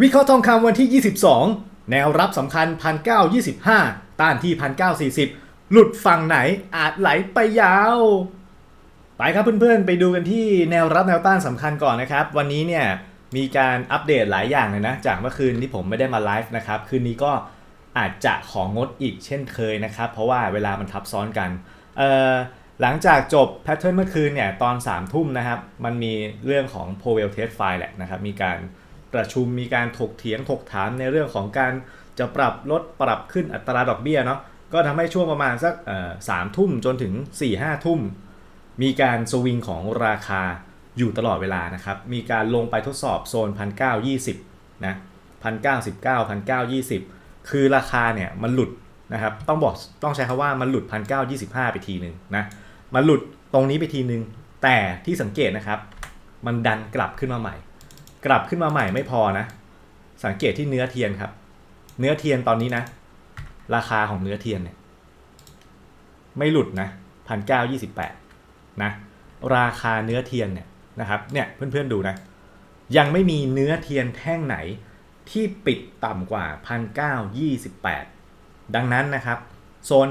วิเคราะห์ทองคำวันที่ 22 แนวรับสำคัญ 1925 ต้านที่ 1940 หลุดฝั่งไหนอาจไหลไปยาว ไปครับเพื่อนๆ ไปดูกันที่แนวรับแนวต้านสำคัญก่อนนะครับ วันนี้เนี่ยมีการอัปเดตหลายอย่างเลยนะ จากเมื่อคืนที่ผมไม่ได้มาไลฟ์นะครับ คืนนี้ก็อาจจะของงดอีกเช่นเคยนะครับ เพราะว่าเวลามันทับซ้อนกัน เอ่อหลังจากจบแพทเทิร์นเมื่อคืนเนี่ยตอน3ามทุ่มนะครับ มันมีเรื่องของ p o w e l Test File แหละนะครับ มีการ ประชุมมีการถกเถียงถกถามในเรื่องของการจะปรับลดปรับขึ้นอัตราดอกเบี้ยเนาะก็ทำให้ช่วงประมาณสักสามทุ่มจนถึง4ี่ห้าทุ่ม มีการสวิงของราคาอยู่ตลอดเวลานะครับ มีการลงไปทดสอบโซน 1,920นะ1,919 1,920 คือราคาเนี่ยมันหลุดนะครับ ต้องบอกต้องใช้คำว่ามันหลุด 1,925 ไปทีหนึ่งนะมันหลุดตรงนี้ไปทีหนึ่งแต่ที่สังเกตนะครับ มันดันกลับขึ้นมาใหม่ กลับขึ้นมาใหม่ไม่พอนะ สังเกตที่เนื้อเทียนครับ เนื้อเทียนตอนนี้นะ ราคาของเนื้อเทียนเนี่ยไม่หลุดนะ1,928นะ ราคาเนื้อเทียนเนี่ยนะครับ เนี่ยเพื่อนๆดูนะ ยังไม่มีเนื้อเทียนแท่งไหนที่ปิดต่ำกว่า 1,928 ดังนั้นนะครับ โซน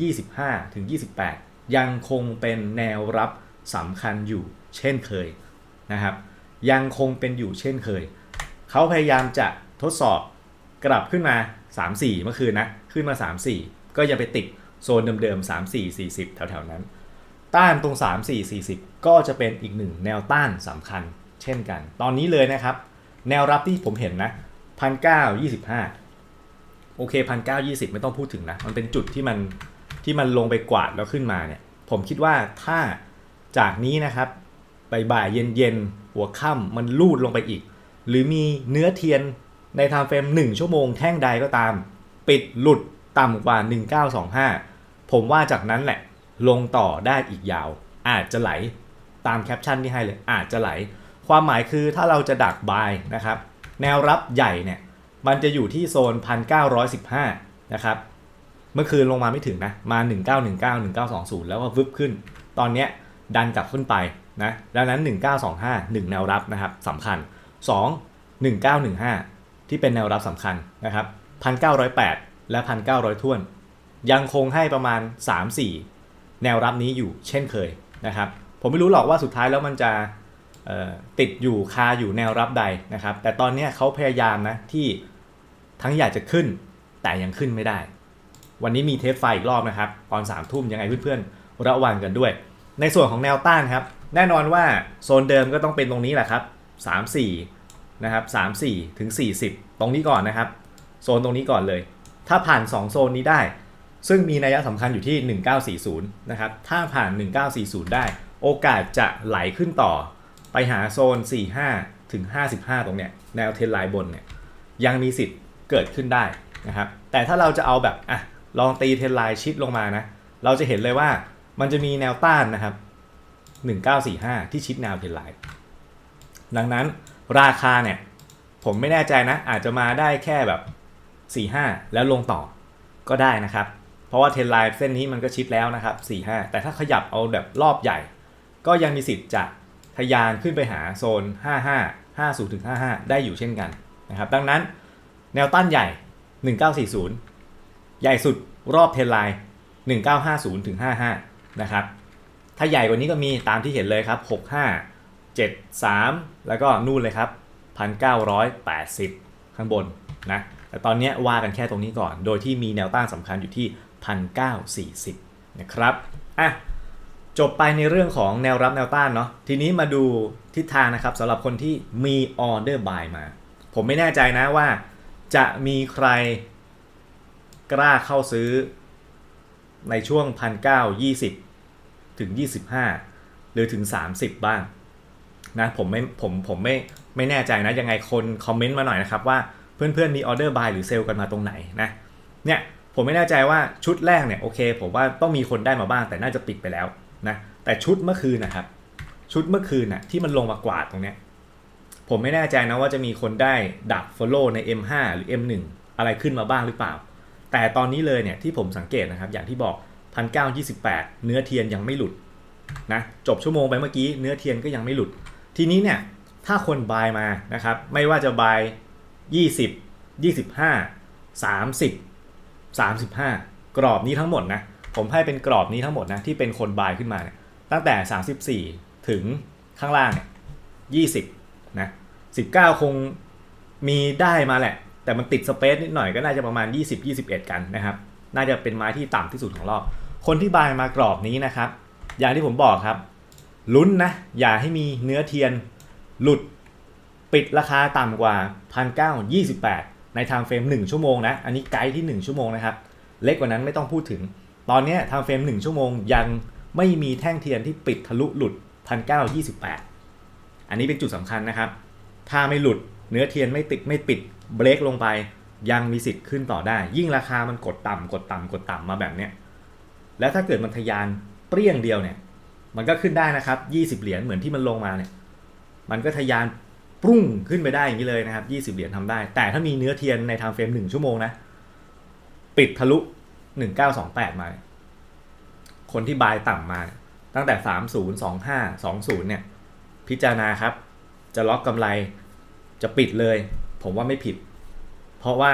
1,925 ถึง 28 ยังคงเป็นแนวรับสำคัญอยู่เช่นเคยนะครับ ยังคงเป็นอยู่เช่นเคย เขาพยายามจะทดสอบกลับขึ้นมา 3-4 เมื่อคืนนะ ขึ้นมา 3-4 ก็ยังไปติดโซนเดิมๆ 3-4-40 แถวๆนั้น ต้านตรง 3 4 40 ก็จะเป็นอีกหนึ่งแนวต้านสำคัญเช่นกัน ตอนนี้เลยนะครับ แนวรับที่ผมเห็นนะ 1,925 โอเค 1,920 ไม่ต้องพูดถึงนะ มันเป็นจุดที่มันที่มันลงไปกวาดแล้วขึ้นมาเนี่ย ผมคิดว่าถ้าจากนี้นะครับ บ่ายเย็นๆหัวค่ำมันลูดลงไปอีก หรือมีเนื้อเทียนในไทม์เฟรม1 ชั่วโมงแท่งใดก็ตาม ปิดหลุดต่ำกว่า 1925 ผมว่าจากนั้นแหละ ลงต่อได้อีกยาว อาจจะไหลตามแคปชั่นที่ให้เลยอาจจะไหล ความหมายคือถ้าเราจะดักบายนะครับ แนวรับใหญ่เนี่ย มันจะอยู่ที่โซน 1915 นะครับ เมื่อคืนลงมาไม่ถึงนะ มา 1919 1920 แล้วก็วึบขึ้น ตอนเนี้ยดันกลับขึ้นไป นะดังนั้น 1925 1 แนวรับนะครับสำคัญ 2 1915 ที่เป็นแนวรับสำคัญนะครับ1908 และ 1900ท่วน ยังคงให้ประมาณ 3-4 แนวรับนี้อยู่เช่นเคยนะครับผมไม่รู้หรอกว่าสุดท้ายแล้วมันจะติดอยู่คาอยู่แนวรับใดนะครับ แต่ตอนนี้เขาพยายามนะที่ทั้งอยากจะขึ้นแต่ยังขึ้นไม่ได้ วันนี้มีเทสไฟอีกรอบนะครับ ตอน3ามทุ่มยังไงเพื่อนๆระวังกันด้วย ในส่วนของแนวต้านครับ แน่นอนว่าโซนเดิมก็ต้องเป็นตรงนี้แหละครับ 3-4 นะครับ 3-4 ถึง 40 ตรงนี้ก่อนนะครับ โซนตรงนี้ก่อนเลย ถ้าผ่าน 2 โซนนี้ได้ ซึ่งมีนัยสำคัญอยู่ที่ 1940 นะครับ ถ้าผ่าน 1940 ได้ โอกาสจะไหลขึ้นต่อ ไปหาโซน 45 ถึง 55 ตรงเนี้ย แนวเทรนไลน์บนเนี่ย ยังมีสิทธิ์เกิดขึ้นได้นะครับ แต่ถ้าเราจะเอาแบบ อะ ลองตีเทรนไลน์ชิดลงมานะ เราจะเห็นเลยว่ามันจะมีแนวต้านนะครับ 1945 ที่ชิดแนวเทรนไลน์ดังนั้นราคาเนี่ย ผมไม่แน่ใจนะ อาจจะมาได้แค่แบบ 45 แล้วลงต่อก็ได้นะครับ เพราะว่าเทรนไลน์เส้นนี้มันก็ชิดแล้วนะครับ 45 แต่ถ้าขยับเอาแบบรอบใหญ่ ก็ยังมีสิทธิ์จะทะยานขึ้นไปหาโซน 55 50ถึง55 ได้อยู่เช่นกันนะครับ ดังนั้นแนวต้านใหญ่ 1940 ใหญ่สุดรอบเทรนไลน์1950ถึง55 นะครับ ถ้าใหญ่กว่านี้ก็มีตามที่เห็นเลยครับ 65 73 แล้วก็นู่นเลยครับ 1980 ข้างบนนะแต่ตอนนี้ว่ากันแค่ตรงนี้ก่อน โดยที่มีแนวต้านสำคัญอยู่ที่ 1940 นะครับอะจบไปในเรื่องของแนวรับแนวต้านเนาะทีนี้มาดูทิศทางนะครับสำหรับคนที่มีออเดอร์บายมา ผมไม่แน่ใจนะว่าจะมีใครกล้าเข้าซื้อในช่วง 1920 ถึง 25 หรือถึง 30 บ้างนะผมไม่ผมผมไม่ไม่แน่ใจนะยังไงคนคอมเมนต์มาหน่อยนะครับว่าเพื่อนๆมีออเดอร์บายหรือเซลล์กันมาตรงไหนนะเนี่ยผมไม่แน่ใจว่าชุดแรกเนี่ยโอเค ผมว่าต้องมีคนได้มาบ้างแต่น่าจะปิดไปแล้วนะแต่ชุดเมื่อคืนนะครับ ชุดเมื่อคืนน่ะที่มันลงมากวาดตรงเนี้ยผมไม่แน่ใจนะว่าจะมีคนได้ดัก Follow ใน M5 หรือ M1 อะไรขึ้นมาบ้างหรือเปล่า แต่ตอนนี้เลยเนี่ยที่ผมสังเกตนะครับอย่างที่บอก 1928 เนื้อเทียนยังไม่หลุดนะจบชั่วโมงไปเมื่อกี้เนื้อเทียนก็ยังไม่หลุด ทีนี้เนี่ยถ้าคนบายมานะครับไม่ว่าจะบายยี่สิบยี่สิบห้าสามสิบสามสิบห้ากรอบนี้ทั้งหมดนะผมให้เป็นกรอบนี้ทั้งหมดนะที่เป็นคนบายขึ้นมาเนี่ยตั้งแต่ 34 ถึงข้างล่างเนี่ย20นะ19 คงมีได้มาแหละ แต่มันติดสเปซนิดหน่อยก็น่าจะประมาณ 20 21 กันนะครับ น่าจะเป็นไม้ที่ต่ำที่สุดของรอบ คนที่บายมากรอบนี้นะครับ อย่างที่ผมบอกครับ ลุ้นนะ อย่าให้มีเนื้อเทียน หลุด ปิดราคาต่ำกว่า 1,928 ในทม์เฟรม 1 ชั่วโมงนะ อันนี้ไกด์ที่ 1 ชั่วโมงนะครับ เล็กกว่านั้นไม่ต้องพูดถึง ตอนนี้ทม์เฟรม 1 ชั่วโมงยังไม่มีแท่งเทียนที่ปิดทะลุหลุด 1,928 อันนี้เป็นจุดสำคัญนะครับ ถ้าไม่หลุดเนื้อเทียนไม่ติดไม่ปิดเบรกลงไป ยังมีสิทธิ์ขึ้นต่อได้ ยิ่งราคามันกดต่ำกดต่ำกดต่ำมาแบบเนี้ย แล้วถ้าเกิดมันทะยานเปรี้ยงเดียวเนี่ย มันก็ขึ้นได้นะครับ 20 เหรียญเหมือนที่มันลงมาเนี่ย มันก็ทะยานปรุ้งขึ้นไปได้อย่างนี้เลยนะครับ 20 เหรียญทำได้ แต่ถ้ามีเนื้อเทียนในไทม์เฟรม1ชั่วโมงนะ ปิดทะลุ 1928 มา คนที่บายต่ำมาเนี่ยตั้งแต่ 30 25 20 เนี่ย พิจารณาครับ จะล็อกกำไร จะปิดเลย ผมว่าไม่ผิด เพราะว่า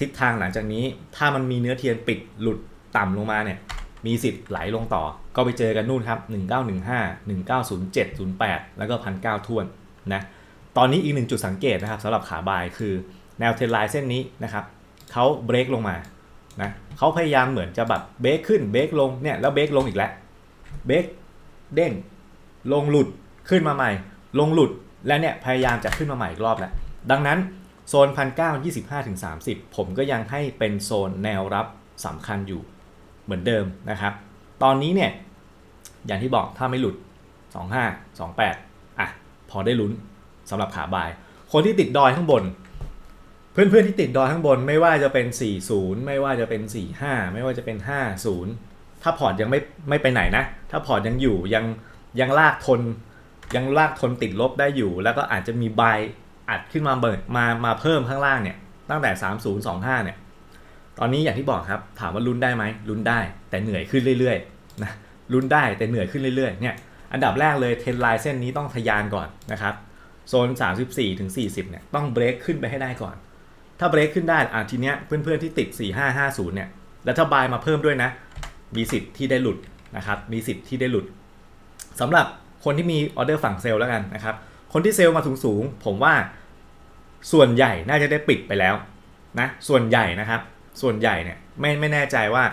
ทิศทางหลังจากนี้ ถ้ามันมีเนื้อเทียนปิดหลุดต่ำลงมาเนี่ย มีสิทธิ์ไหลลงต่อ ก็ไปเจอกันนู่นครับ 1915 1907 08 แล้วก็1,900ท่วนนะตอนนี้อีกหนึ่งจุดสังเกตนะครับสำหรับขาบายคือแนวเทรนไลน์เส้นนี้นะครับเขาเบรกลงมานะเขาพยายามเหมือนจะแบบเบรกขึ้นเบรกลงเนี่ยแล้วเบรกลงอีกแล้วเบรกเด้งลงหลุดขึ้นมาใหม่ ลงหลุดและเนี่ยพยายามจะขึ้นมาใหม่อีกรอบแล้วดังนั้นโซน1,925ถึง30ผมก็ยังให้เป็นโซนแนวรับสำคัญอยู่ เหมือนเดิมนะครับ ตอนนี้เนี่ยอย่างที่บอกถ้าไม่หลุด 25 28 อะ พอได้ลุ้นสำหรับขาบาย คนที่ติดดอยข้างบน เพื่อนๆที่ติดดอยข้างบนไม่ว่าจะเป็น 40 ไม่ว่าจะเป็น 45 ไม่ว่าจะเป็น 50 ถ้าพอร์ตยังไม่ไม่ไปไหนนะ ถ้าพอร์ตยังอยู่ยังยังลากทนยังลากทนติดลบได้อยู่ แล้วก็อาจจะมีบายอัดขึ้นมาเบิดมามาเพิ่มข้างล่างเนี่ยตั้งแต่ 3025 เนี่ย ตอนนี้อย่างที่บอกครับ ถามว่าลุ้นได้ไหมลุ้นได้ แต่เหนื่อยขึ้นเรื่อยๆนะลุ้นได้แต่เหนื่อยขึ้นเรื่อยๆเนี่ยอันดับแรกเลยเทรนไลน์เส้นนี้ต้องทะยานก่อนนะครับโซน 34ถึง40เนี่ยต้องเบรกขึ้นไปให้ได้ก่อน ถ้าเบรกขึ้นได้อะทีเนี้ยเพื่อนๆที่ติด 4550เนี่ยแล้วถ้าบายมาเพิ่มด้วยนะมีสิทธิ์ที่ได้หลุดนะครับมีสิทธิ์ที่ได้หลุดสำหรับคนที่มีออเดอร์ฝั่งเซลล์แล้วกันนะครับคนที่เซลล์มาสูงๆผมว่าส่วนใหญ่น่าจะได้ปิดไปแล้วนะส่วนใหญ่นะครับ ส่วนใหญ่เนี่ยไม่ไม่แน่ใจว่า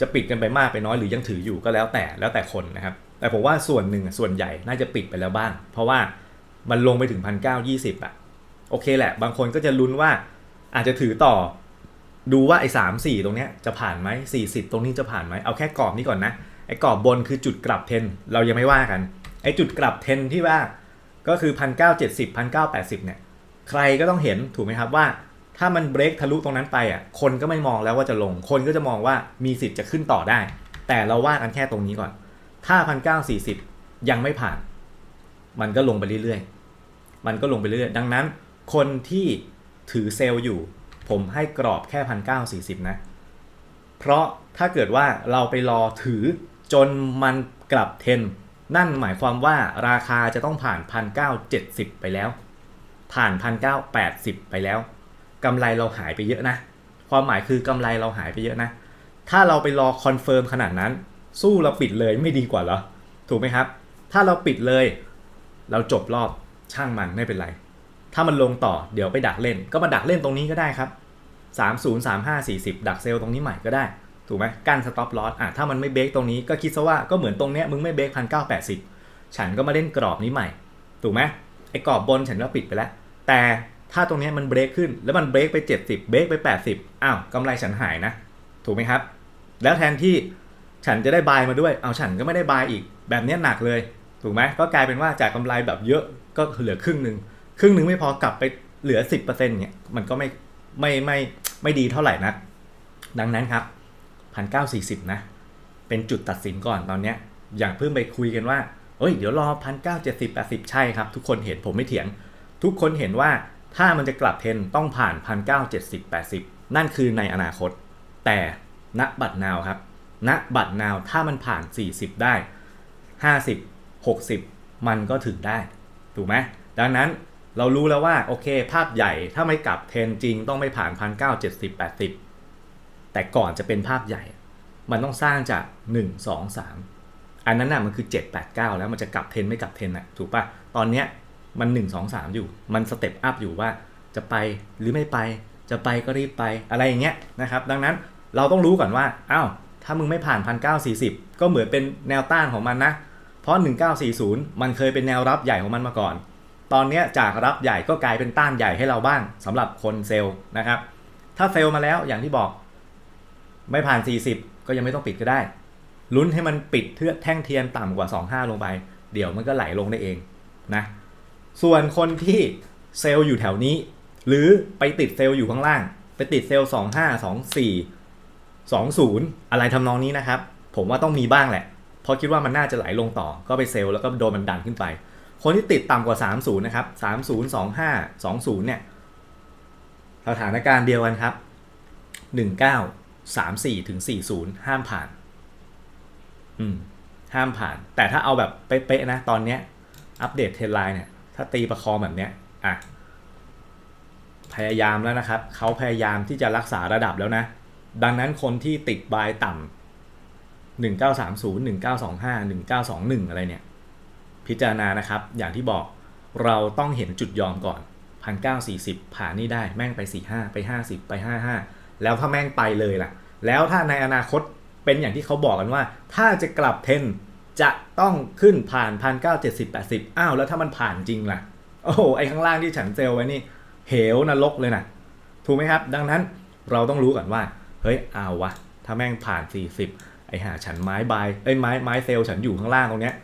จะปิดกันไปมากไปน้อยหรือยังถืออยู่ก็แล้วแต่แล้วแต่คนนะครับ แต่ผมว่าส่วนหนึ่งส่วนใหญ่น่าจะปิดไปแล้วบ้าง เพราะว่ามันลงไปถึงพันเก้ายี่สิบอะโอเคแหละ บางคนก็จะลุ้นว่าอาจจะถือต่อดูว่าไอ้สามสี่ตรงเนี้ยจะผ่านไหมสี่สิบตรงนี้จะผ่านไหมเอาแค่กรอบนี้ก่อนนะไอ้กรอบบนคือจุดกลับเทนเรายังไม่ว่ากันไอ้จุดกลับเทนที่ว่าก็คือพันเก้าเจ็ดสิบพันเก้าแปดสิบเนี่ยใครก็ต้องเห็นถูกไหมครับว่า ถ้ามันเบรกทะลุตรงนั้นไปอะคนก็ไม่มองแล้วว่าจะลง คนก็จะมองว่ามีสิทธิ์จะขึ้นต่อได้ แต่เราว่ากันแค่ตรงนี้ก่อน ถ้าพันเก้าสี่สิบยังไม่ผ่าน มันก็ลงไปเรื่อยๆ มันก็ลงไปเรื่อยๆ ดังนั้น คนที่ถือเซลล์อยู่ ผมให้กรอบแค่พันเก้าสี่สิบนะ เพราะถ้าเกิดว่าเราไปรอถือจนมันกลับเทนนั่นหมายความว่าราคาจะต้องผ่านพันเก้าเจ็ดสิบไปแล้ว ผ่านพันเก้าแปดสิบไปแล้ว กำไรเราหายไปเยอะนะ ความหมายคือกำไรเราหายไปเยอะนะ ถ้าเราไปรอคอนเฟิร์มขนาดนั้น สู้เราปิดเลยไม่ดีกว่าเหรอ ถูกไหมครับ ถ้าเราปิดเลย เราจบรอบช่างมันไม่เป็นไร ถ้ามันลงต่อเดี๋ยวไปดักเล่น ก็มาดักเล่นตรงนี้ก็ได้ครับ 30 35 40 ดักเซลล์ตรงนี้ใหม่ก็ได้ ถูกไหมกั้นสต็อปลอสอะถ้ามันไม่เบรกตรงนี้ก็คิดซะว่าก็เหมือนตรงเนี้ยมึงไม่เบรกพันเก้าแปดสิบฉันก็มาเล่นกรอบนี้ใหม่ ถูกไหมไอ้กรอบบนฉันก็ปิดไปแล้ว แต่ ถ้าตรงนี้มันเบรกขึ้น แล้วมันเบรกไป 70 เบรกไป 80อ้าวกำไรฉันหายนะ ถูกไหมครับ แล้วแทนที่ฉันจะได้บายมาด้วย เอาฉันก็ไม่ได้บายอีก แบบนี้หนักเลย ถูกไหมก็กลายเป็นว่าจากกำไรแบบเยอะก็เหลือครึ่งหนึ่งครึ่งหนึ่งไม่พอกลับไปเหลือ 10%เนี่ยมันก็ไม่ไม่ไม่ไม่ดีเท่าไหร่นัก ดังนั้นครับพันเก้าสี่สิบนะ เป็นจุดตัดสินก่อนตอนเนี้ยอย่างเพิ่งไปคุยกันว่าเอ้ย เดี๋ยวรอพันเก้าเจ็ดสิบแปดสิบใช่ครับ ทุกคนเห็นผมไม่เถียง ทุกคนเห็นว่า ถ้ามันจะกลับเทรนต้องผ่านพันเก้าเจ็ดสิบแปดสิบนั่นคือในอนาคต แต่ณบัตรนาวครับณบัตรนาวถ้ามันผ่าน 40 ได้ 50 60 มันก็ถึงได้ ถูกไหมดังนั้นเรารู้แล้วว่าโอเค ภาพใหญ่ถ้าไม่กลับเทรนจริงต้องไม่ผ่านพันเก้าเจ็ดสิบแต่ก่อนจะเป็นภาพใหญ่ มันต้องสร้างจากหนึ่งสองสามอันนั้นน่ะมันคือเจ็ดแล้วมันจะกลับเทรนไม่กลับเทรนน่ะถูกปะตอนเนี้ย มันหนึ่งสองสามอยู่ มันสเต็ปอัพอยู่ว่าจะไปหรือไม่ไป จะไปก็รีบไปอะไรอย่างเงี้ยนะครับ ดังนั้นเราต้องรู้ก่อนว่าอ้าวถ้ามึงไม่ผ่านพันเก้าสี่สิบก็เหมือนเป็นแนวต้านของมันนะ เพราะ 1940 มันเคยเป็นแนวรับใหญ่ของมันมาก่อน ตอนเนี้ยจากรับใหญ่ก็กลายเป็นต้านใหญ่ให้เราบ้างสำหรับคนเซลล์นะครับ ถ้าเซลล์มาแล้วอย่างที่บอก ไม่ผ่าน 40 ก็ยังไม่ต้องปิดก็ได้ ลุ้นให้มันปิดเทือกแท่งเทียนต่ำกว่า 25 ลงไป เดี๋ยวมันก็ไหลลงได้เองนะ ส่วนคนที่เซลล์อยู่แถวนี้ หรือไปติดเซลล์อยู่ข้างล่าง ไปติดเซลล์25 24 20อะไรทำนองนี้นะครับ ผมว่าต้องมีบ้างแหละเพราะคิดว่ามันน่าจะไหลลงต่อก็ไปเซลล์แล้วก็โดนมันดันขึ้นไป คนที่ติดต่ำกว่า 30 นะครับ30 25 20 เนี่ยสถานการณ์เดียวกันครับ 19 34ถึง40 ห้ามผ่าน อืม ห้ามผ่าน แต่ถ้าเอาแบบเป๊ะๆนะ ตอนเนี้ย อัปเดตเทรนไลน์เนี่ย ถ้าตีประคองแบบเนี้ยอะพยายามแล้วนะครับ เขาพยายามที่จะรักษาระดับแล้วนะ ดังนั้นคนที่ติดบายต่ำ1930 1925 1921 อะไรเนี่ย พิจารณานะครับ อย่างที่บอกเราต้องเห็นจุดยอมก่อน 1940 ผ่านนี่ได้แม่งไป 45 ไป 50 ไป 55 แล้วถ้าแม่งไปเลยล่ะ แล้วถ้าในอนาคตเป็นอย่างที่เขาบอกกันว่า ถ้าจะกลับเทน จะต้องขึ้นผ่าน1970 80อ้าวแล้วถ้ามันผ่านจริงล่ะ โอ้โหไอ้ข้างล่างที่ฉันเซลไว้นี่ เหวนรกเลยนะถูกไหมครับ ดังนั้นเราต้องรู้ก่อนว่า เฮ้ยเอาวะ ถ้าแม่งผ่าน 40 ไอ้ห่าฉันไม้บายเอ้ยไม้ไม้เซลฉันอยู่ข้างล่างตรงเนี้ย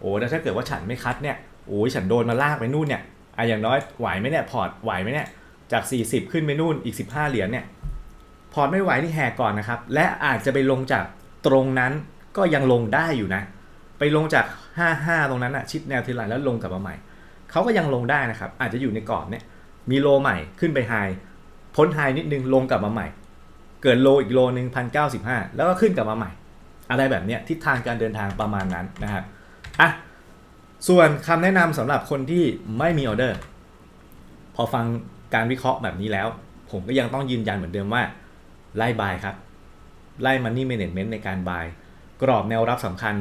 โอ้แล้วถ้าเกิดว่าฉันไม่คัดเนี่ยโอ้ยฉันโดนมาลากไปนู่นเนี่ยอะอย่างน้อยไหวไหมเนี่ยพอร์ตไหวไหมเนี่ยจาก 40 ขึ้นไปนู่นอีก 15 เหรียญเนี่ยพอร์ตไม่ไหวนี่แหกก่อนนะครับ และอาจจะไปลงจากตรงนั้นก็ยังลงได้อยู่นะ ไปลงจาก 55 ตรงนั้นอะชิดแนวทีไลนแล้วลงกลับมาใหม่เขาก็ยังลงได้นะครับ อาจจะอยู่ในกรอบเนี่ยมีโลใหม่ขึ้นไปไฮพ้นไฮนิดนึงลงกลับมาใหม่ เกิดโลอีกโลหนึ่งพันเก้าสิบห้าแล้วก็ขึ้นกลับมาใหม่ อะไรแบบเนี้ยทิศทางการเดินทางประมาณนั้นนะครับอะส่วนคำแนะนำสำหรับคนที่ไม่มีออเดอร์ พอฟังการวิเคราะห์แบบนี้แล้ว ผมก็ยังต้องยืนยันเหมือนเดิมว่า ไล่บายครับ ไล่ Money Management ในการบาย กรอบแนวรับสำคัญ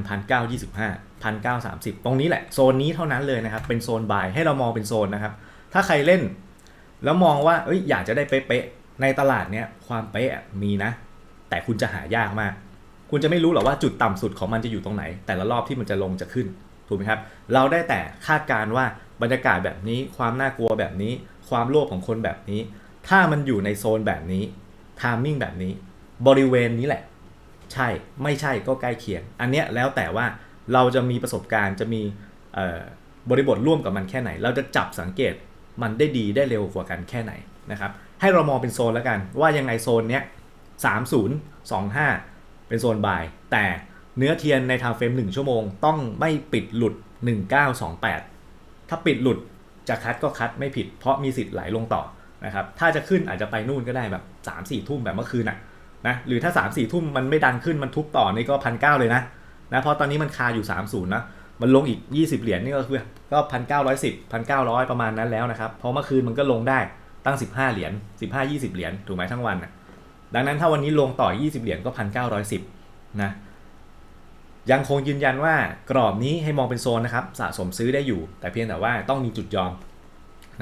1925 1930 ตรงนี้แหละ โซนนี้เท่านั้นเลยนะครับ เป็นโซนบายให้เรามองเป็นโซนนะครับ ถ้าใครเล่น แล้วมองว่าเอ้ยอยากจะได้เป๊ะๆในตลาดเนี้ยความเป๊ะมีนะ แต่คุณจะหายากมาก คุณจะไม่รู้หรอกว่าจุดต่ำสุดของมันจะอยู่ตรงไหน แต่ละรอบที่มันจะลงจะขึ้นถูกไหมครับ เราได้แต่คาดการณ์ว่าบรรยากาศแบบนี้ ความน่ากลัวแบบนี้ ความโลภของคนแบบนี้ ถ้ามันอยู่ในโซนแบบนี้ทามมิ่งแบบนี้ บริเวณนี้แหละ ใช่ไม่ใช่ก็ใกล้เคียง อันเนี้ยแล้วแต่ว่าเราจะมีประสบการณ์จะมีบริบทร่วมกับมันแค่ไหน เราจะจับสังเกตมันได้ดีได้เร็วกว่ากันแค่ไหนนะครับให้เรามองเป็นโซนแล้วกัน ว่ายังไงโซนเนี้ย30 25 เป็นโซนบาย แต่เนื้อเทียนในทางเฟรม 1 ชั่วโมง ต้องไม่ปิดหลุด 1928 ถ้าปิดหลุดจะคัดก็คัดไม่ผิดเพราะมีสิทธิ์ไหลลงต่อนะครับถ้าจะขึ้นอาจจะไปนู่นก็ได้แบบ3-4ทุ่มแบบเมื่อคืนน่ะ นะหรือถ้า3 4ทุ่มมันไม่ดันขึ้นมันทุบต่อนี่ก็พันเเลยนะนะเพราะตอนนี้มันคาอยู่ 30นะมันลงอีก 20 เหรียญนี่ก็คือก็พันเก้าร้อยสิบพันเก้าร้อยประมาณนั้นแล้วนะครับเพราะเมื่อคืนมันก็ลงได้ตั้ง 15 เหรียญ15 20 เหรียญถูกไหมทั้งวันนะดังนั้นถ้าวันนี้ลงต่อ 20 เหรียญก็พันเก้าร้อยสิบนะยังคงยืนยันว่ากรอบนี้ให้มองเป็นโซนนะครับสะสมซื้อได้อยู่ แต่เพียงแต่ว่าต้องมีจุดยอม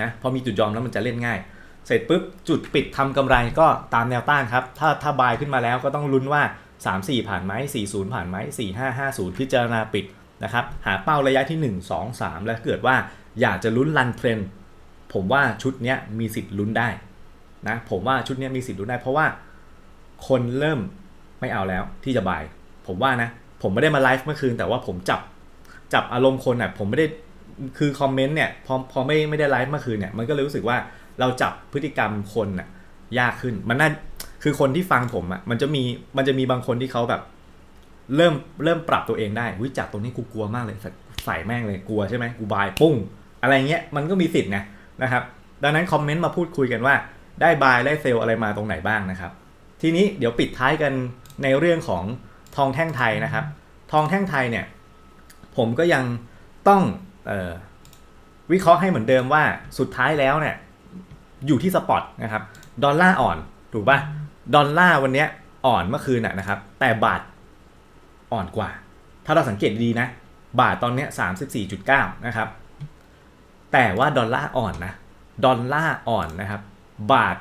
นะพอมีจุดยอมแล้วมันจะเล่นง่าย เสร็จปุ๊บจุดปิดทำกำไรก็ตามแนวต้านครับ ถ้าถ้าบายขึ้นมาแล้วก็ต้องลุ้นว่า 3 4 ผ่านไหม40 ผ่านไหม4 5 5 0 พิจารณาปิดนะครับ หาเป้าระยะที่ 1 2 3 แล้วเกิดว่าอยากจะลุ้นรันเทรนผมว่าชุดนี้มีสิทธิ์ลุ้นได้นะผมว่าชุดนี้มีสิทธิ์ลุ้นได้ เพราะว่าคนเริ่มไม่เอาแล้วที่จะบาย ผมว่านะ ผมไม่ได้มาไลฟ์เมื่อคืน แต่ว่าผมจับจับอารมณ์คนอะผมไม่ได้คือคอมเมนต์เนี่ยพอพอไม่ไม่ได้ไลฟ์เมื่อคืนเนี่ยมันก็เลยรู้สึกว่า เราจับพฤติกรรมคนน่ะยากขึ้น มันน่าคือคนที่ฟังผมอะมันจะมีมันจะมีบางคนที่เขาแบบ เริ่มเริ่มปรับตัวเองได้วิจากตรงนี้กูกลัวมากเลยใส่แม่งเลยกลัวใช่ไหมกูบายปุ้ง อะไรเงี้ยมันก็มีสิทธิ์ไงนะครับ ดังนั้นคอมเมนต์มาพูดคุยกันว่า ได้บายได้เซลอะไรมาตรงไหนบ้างนะครับ ทีนี้เดี๋ยวปิดท้ายกันในเรื่องของทองแท่งไทยนะครับ ทองแท่งไทยเนี่ย ผมก็ยังต้องออวิเคราะห์ให้เหมือนเดิมว่าสุดท้ายแล้วเนี่ย อยู่ที่สปอตนะครับดอลลาร์อ่อนถูกป่ะดอลลาร์วันเนี้ยอ่อนเมื่อคืนน่ะนะครับ แต่บาทอ่อนกว่า ถ้าเราสังเกตดีนะ บาทตอนเนี้ย34.9นะครับ แต่ว่าดอลลาร์อ่อนนะดอลลาร์อ่อนนะครับ บาท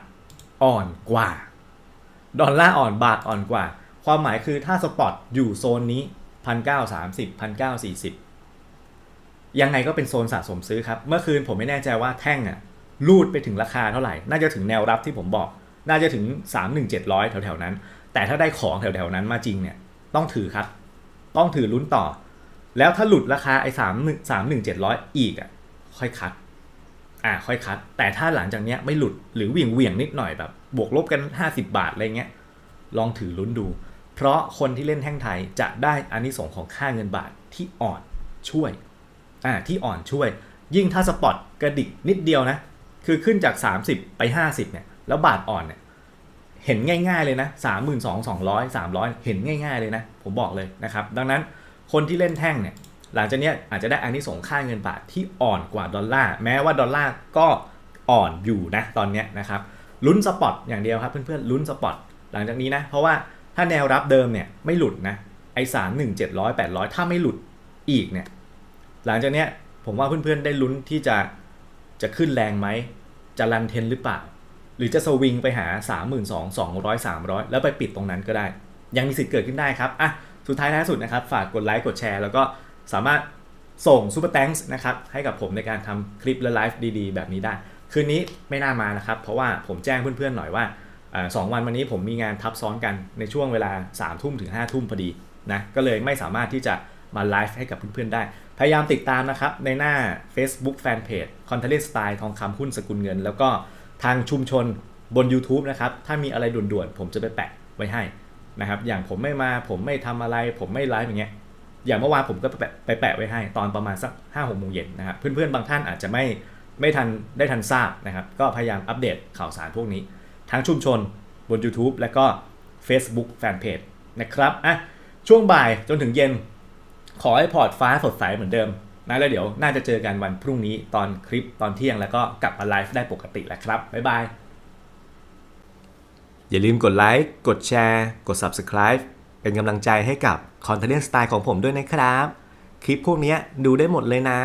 อ่อนกว่า ดอลลาร์อ่อนบาทอ่อนกว่า ความหมายคือถ้าสปอตอยู่โซนนี้1,930 1,940ยังไงก็เป็นโซนสะสมซื้อครับ เมื่อคืนผมไม่แน่ใจว่าแท่งอะ ลูดไปถึงราคาเท่าไหร่ น่าจะถึงแนวรับที่ผมบอก น่าจะถึง 31700 แถวๆนั้น แต่ถ้าได้ของแถวๆนั้นมาจริงเนี่ย ต้องถือครับ ต้องถือลุ้นต่อ แล้วถ้าหลุดราคาไอ้สามหนึ่งสามหนึ่งเจ็ดร้อยอีกอะ ค่อยคัด อ่า ค่อยคัด แต่ถ้าหลังจากเนี้ยไม่หลุดหรือเวี่ยงเวียงนิดหน่อยแบบ บวกลบกัน 50 บาทอะไรเงี้ย ลองถือลุ้นดู เพราะคนที่เล่นแท่งไทยจะได้อานิสงส์ของค่าเงินบาทที่อ่อนช่วย อ่า ที่อ่อนช่วย ยิ่งถ้าสปอตกระดิกนิดเดียวนะ คือขึ้นจาก 30 ไป 50เนี่ยแล้วบาทอ่อนเนี่ยเห็นง่าย ๆเลยนะ3 2 2 0 0 300เห็นง่ายๆเลยนะ ผมบอกเลยนะครับ ดังนั้นคนที่เล่นแท่งเนี่ยหลังจากนี้อาจจะได้อานิสงส์ค่าเงินบาทที่อ่อนกว่าดอลลาร์แม้ว่าดอลลาร์ก็อ่อนอยู่นะตอนนี้นะครับลุ้นสปอตอย่างเดียวครับ เพื่อนๆลุ้นสปอตหลังจากนี้นะ เพราะว่าถ้าแนวรับเดิมเนี่ยไม่หลุดนะไอ้สามหนึ่งเจ็ดร้อยแปดร้อยถ้าไม่หลุดอีกเนี่ยหลังจากนี้ผมว่าเพื่อนๆได้ลุ้นที่จะจะขึ้นแรงไหม จะรันเทนหรือเปล่า หรือจะสวิงไปหา 3 2 2 0 0 300 แล้วไปปิดตรงนั้นก็ได้ ยังมีสิทธิ์เกิดขึ้นได้ครับอะสุดท้ายท้ายสุดนะครับ ฝากกดไลค์กดแชร์ แล้วก็สามารถส่งซูเปอร์แตงส์นะครับให้กับผมในการทำคลิปและไลฟ์ดีๆ แบบนี้ได้ คืนนี้ไม่น่ามานะครับ เพราะว่าผมแจ้งเพื่อนๆหน่อยว่าสองวันวันนี้ผมมีงานทับซ้อนกันในช่วงเวลา3ามทุ่มถึง5้าทุ่มพอดีนะก็เลยไม่สามารถที่จะมาไลฟ์ให้กับเพื่อนๆได้ พยายามติดตามนะครับในหน้า Facebook Fanpage c o n t e n t Style ทองคำหุ้นสกุลเงิน แล้วก็ทางชุมชนบน YouTube นะครับ ถ้ามีอะไรด่วนๆ ผมจะไปแปะไว้ให้นะครับ อย่างผมไม่มาผมไม่ทำอะไร ผมไม่ไลฟ์อย่างเงี้ยอย่างเมื่อวานผมก็ไปแปะไปแปะไว้ให้ตอนประมาณสัก5้าหกโมงเย็นนะครับ เพื่อนๆ บางท่านอาจจะไม่ไม่ทันได้ทันทราบนะครับ ก็พยายามอัปเดตข่าวสารพวกนี้ ทั้งชุมชนบน YouTube และก็ Facebook Fanpage นะครับอะช่วงบ่ายจนถึงเย็น ขอให้พอร์ตฟ้าสดใสเหมือนเดิมนะแล้วเดี๋ยวน่าจะเจอกันวันพรุ่งนี้ตอนคลิปตอนเที่ยงแล้วก็กลับมาไลฟ์ได้ปกติแล้วครับ บ๊ายบาย อย่าลืมกดไลค์กดแชร์กด Subscribe เป็นกำลังใจให้กับคอนเทนต์สไตล์ของผมด้วยนะครับ คลิปพวกนี้ดูได้หมดเลยนะ